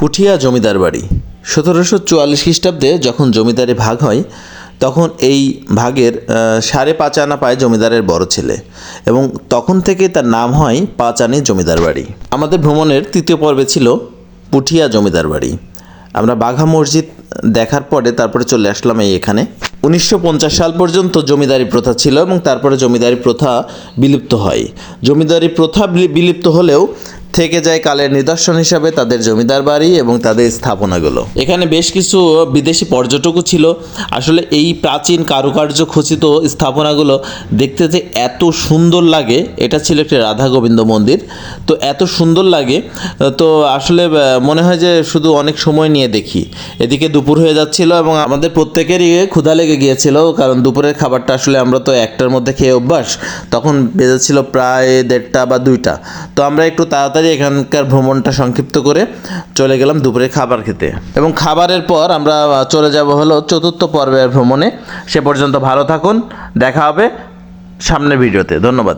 পুঠিয়া জমিদার বাড়ি। সতেরোশো চুয়াল্লিশ খ্রিস্টাব্দে যখন জমিদারি ভাগ হয়, তখন এই ভাগের সাড়ে পাঁচ আনা পায় জমিদারের বড় ছেলে এবং তখন থেকে তার নাম হয় পাঁচ আনি জমিদার বাড়ি। আমাদের ভ্রমণের তৃতীয় পর্বে ছিল পুঠিয়া জমিদার বাড়ি। আমরা বাঘা মসজিদ দেখার পরে তারপরে চলে আসলাম এই এখানে। উনিশশো পঞ্চাশ সাল পর্যন্ত জমিদারি প্রথা ছিল এবং তারপরে জমিদারি প্রথা বিলুপ্ত হয়। জমিদারি প্রথা বিলি- বিলুপ্ত হলেও থেকে যায় কালের নিদর্শন হিসাবে তাদের জমিদার বাড়ি এবং তাদের স্থাপনাগুলো। এখানে বেশ কিছু বিদেশি পর্যটকও ছিল। আসলে এই প্রাচীন কারুকার্য খচিত স্থাপনাগুলো দেখতে যে এত সুন্দর লাগে, এটা ছিল একটি রাধা গোবিন্দ মন্দির। তো এত সুন্দর লাগে, তো আসলে মনে হয় যে শুধু অনেক সময় নিয়ে দেখি। এদিকে দুপুর হয়ে যাচ্ছিল এবং আমাদের প্রত্যেকেরই ক্ষুধা লেগে গিয়েছিল, কারণ দুপুরের খাবারটা আসলে আমরা তো একটার মধ্যে খেয়ে অভ্যাস, তখন বেজেছিল প্রায় দেড়টা বা দুইটা। তো আমরা একটু তাড়াতাড়ি এখানকার ভ্রমণটা সংক্ষিপ্ত করে চলে গেলাম দুপুরে খাবার খেতে। এবং খাবারের পর আমরা চলে যাব হলো চতুর্থ পর্বের ভ্রমণে। সে পর্যন্ত ভালো থাকুন, দেখা হবে সামনের ভিডিওতে। ধন্যবাদ।